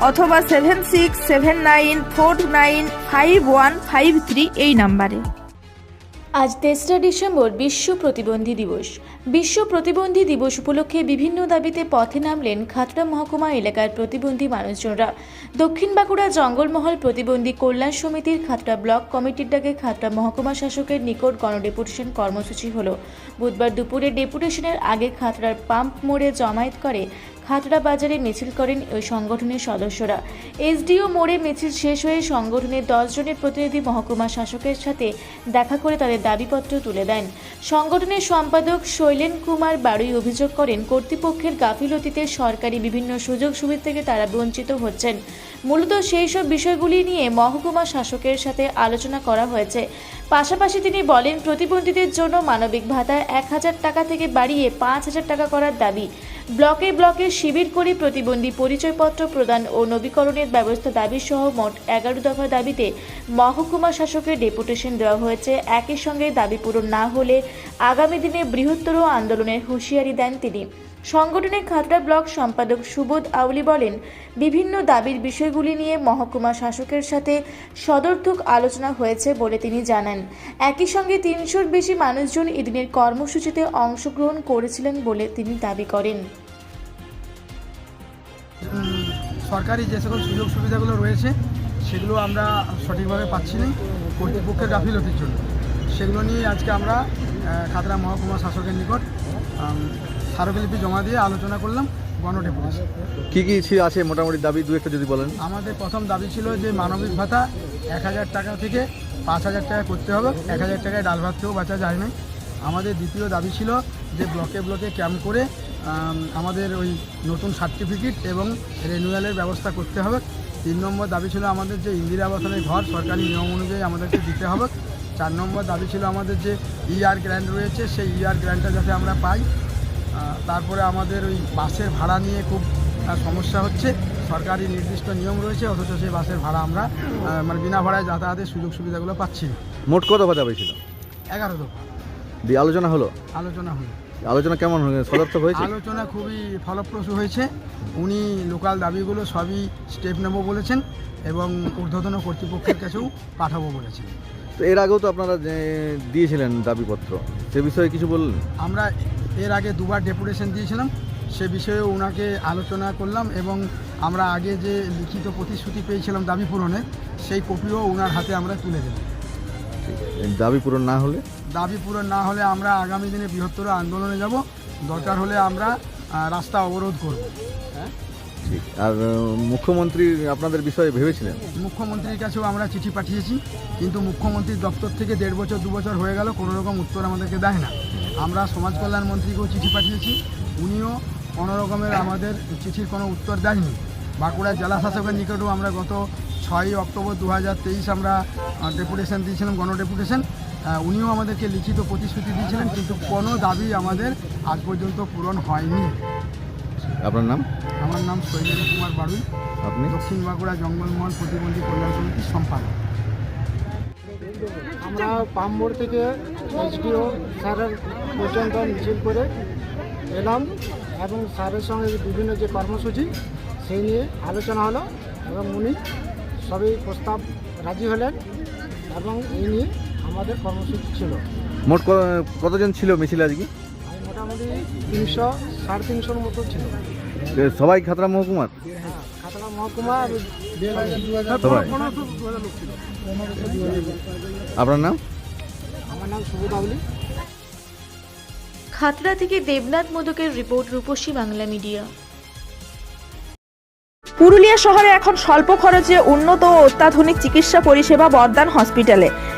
অথবা seven six, seven nine, four nine, five one, five three এই নাম্বারে। আজ তেসরা ডিসেম্বর বিশ্ব প্রতিবন্ধী দিবস। বিশ্ব প্রতিবন্ধী দিবস উপলক্ষে বিভিন্ন দাবিতে পথে নামলেন খাতড়া মহকুমা এলাকার প্রতিবন্ধী মানুষজনরা। দক্ষিণ বাঁকুড়া জঙ্গলমহল প্রতিবন্ধী কল্যাণ সমিতির খাতড়া ব্লক কমিটির ডাকে খাতড়া মহকুমা শাসকের নিকট গণডেপুটেশন কর্মসূচি হল। বুধবার দুপুরে ডেপুটেশনের আগে খাতড়ার পাম্প মোড়ে জমায়েত করে খাতড়া বাজারে মিছিল করেন ওই সংগঠনের সদস্যরা। এসডিও মোড়ে মিছিল শেষ হয়ে সংগঠনের দশ জনের প্রতিনিধি মহকুমা শাসকের সাথে দেখা করে তাদের দাবিপত্র তুলে দেন। সংগঠনের সম্পাদক শৈলেন কুমার বাড়ুই অভিযোগ করেন, কর্তৃপক্ষের গাফিলতিতে সরকারি বিভিন্ন সুযোগ সুবিধা থেকে তারা বঞ্চিত হচ্ছেন। মূলত সেই সব বিষয়গুলি নিয়ে মহকুমা শাসকের সাথে আলোচনা করা হয়েছে। পাশাপাশি তিনি বলেন, প্রতিবন্ধীদের জন্য মানবিক ভাতা এক হাজার টাকা থেকে বাড়িয়ে পাঁচ হাজার টাকা করার দাবি। ব্লকে ব্লকে শিবির করে প্রতিবন্ধী পরিচয়পত্র প্রদান ও নবীকরণের ব্যবস্থা দাবি সহ মোট এগারো দফা দাবিতে মহকুমা শাসকের ডেপুটেশন দেওয়া হয়েছে। একই সঙ্গে দাবি পূরণ না হলে আগামী দিনে বৃহত্তর আন্দোলনের হুঁশিয়ারি দেন তিনি। সংগঠনের খাতড়া ব্লক সম্পাদক সুবোধ আউলি বলেন, বিভিন্ন দাবির বিষয়গুলি নিয়ে মহকুমা শাসকের সাথে সদর্থক আলোচনা হয়েছে বলে তিনি জানান। একই সঙ্গে তিনশোর বেশি মানুষজন এদিনের কর্মসূচিতে অংশগ্রহণ করেছিলেন বলে তিনি দাবি করেন। সরকারি যে সকল সুযোগ সুবিধাগুলো রয়েছে, সেগুলো আমরা সঠিকভাবে পাচ্ছি না। কর্তৃপক্ষের গাফিলতির জন্য। সেগুলো নিয়ে আজকে আমরা খাতড়া মহকুমা শাসকের নিকট স্মারকলিপি জমা দিয়ে আলোচনা করলাম। গণডেপুটেশন কি কি ছিল আছে মোটামুটি দাবি দু একটা যদি বলেন। আমাদের প্রথম দাবি ছিল যে মানবিক ভাতা এক হাজার টাকা থেকে পাঁচ হাজার টাকা করতে হবে এক হাজার টাকায় ডাল ভাত খেয়েও বাঁচা যায় না। আমাদের দ্বিতীয় দাবি ছিল যে ব্লকে ব্লকে ক্যাম্প করে আমাদের ওই নতুন সার্টিফিকেট এবং রেনুয়ালের ব্যবস্থা করতে হবে। তিন নম্বর দাবি ছিল আমাদের যে ইন্দিরা আবাসনের ঘর সরকারি নিয়ম অনুযায়ী আমাদেরকে দিতে হবে। চার নম্বর দাবি ছিল আমাদের যে ইআর গ্র্যান্ট রয়েছে সেই ইআর গ্র্যান্টটা যাতে আমরা পাই। তারপরে আমাদের ওই বাসের ভাড়া নিয়ে খুব সমস্যা হচ্ছে। সরকারি নির্দিষ্ট নিয়ম রয়েছে অথচ সেই বাসের ভাড়া আমরা মানে বিনা ভাড়ায় যাতায়াতের সুযোগ সুবিধাগুলো পাচ্ছি না। মোট কত কথা দাবি ছিল এগারো দফা। দিয়ে আলোচনা হলো? আলোচনা হলো। আলোচনা কেমন হয়ে হয়েছে? আলোচনা খুবই ফলপ্রসূ হয়েছে। উনি লোকাল দাবিগুলো সবই স্টেপ নেব বলেছেন এবং ঊর্ধ্বতন কর্তৃপক্ষের কাছেও পাঠাবো বলেছেন। তো এর আগেও তো আপনারা দিয়েছিলেন দাবিপত্র। সে বিষয়ে কিছু বললেন? আমরা এর আগে দুবার ডেপুটেশন দিয়েছিলাম সে বিষয়ে ওনাকে আলোচনা করলাম এবং আমরা আগে যে লিখিত প্রতিশ্রুতি পেয়েছিলাম দাবি পূরণে সেই কপিও ওনার হাতে আমরা তুলে দেব। এই দাবি পূরণ না হলে? দাবি পূরণ না হলে আমরা আগামী দিনে বৃহত্তর আন্দোলনে যাব। দরকার হলে আমরা রাস্তা অবরোধ করব। ঠিক। আর মুখ্যমন্ত্রী আপনাদের বিষয়ে ভেবেছিলেন? মুখ্যমন্ত্রীর কাছেও আমরা চিঠি পাঠিয়েছি কিন্তু মুখ্যমন্ত্রীর দপ্তর থেকে দেড় বছর দু বছর হয়ে গেল কোনো রকম উত্তর আমাদেরকে দেয় না। আমরা সমাজ কল্যাণ মন্ত্রীকেও চিঠি পাঠিয়েছি। উনিও কোনো রকমের আমাদের চিঠির কোনো উত্তর দেয়নি বাঁকুড়া জেলা শাসকের নিকটেও আমরা গত ছয়ই অক্টোবর দু হাজার তেইশ আমরা ডেপুটেশন দিয়েছিলাম গণডেপুটেশন উনিও আমাদেরকে লিখিত প্রতিশ্রুতি দিয়েছিলেন কিন্তু কোনো দাবি আমাদের আজ পর্যন্ত পূরণ হয়নি। আপনার নাম? আমার নাম শৈলেন কুমার বাড়ুই আপনি? দক্ষিণ বাঁকুড়া জঙ্গলমহল প্রতিবন্ধী কল্যাণ সমিতির সম্পাদক। আমরা পাম্বোর থেকে এসডিও স্যারের পর্যন্ত মিছিল করে এলাম এবং স্যারের সঙ্গে বিভিন্ন যে কর্মসূচি সেই নিয়ে আলোচনা হলো এবং উনি সবই প্রস্তাব রাজি হলেন এবং এই নিয়ে আমাদের কর্মসূচি ছিল। মোট কতজন ছিল মিছিল আজকে? মোটামুটি তিনশো সাড়ে তিনশোর মতো ছিল। সবাই খাতরা মহকুমার? আপনার নাম? আমার নাম খাতড়া থেকে দেবনাথ মোদকের রিপোর্ট রূপসী বাংলা মিডিয়া। পুরুলিয়া শহরে এখন স্বল্প খরচে উন্নত ও অত্যাধুনিক চিকিৎসা পরিষেবা বর্দান হসপিটালে।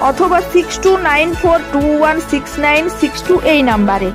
অথবা six two nine four two one six nine six two এই নাম্বারে।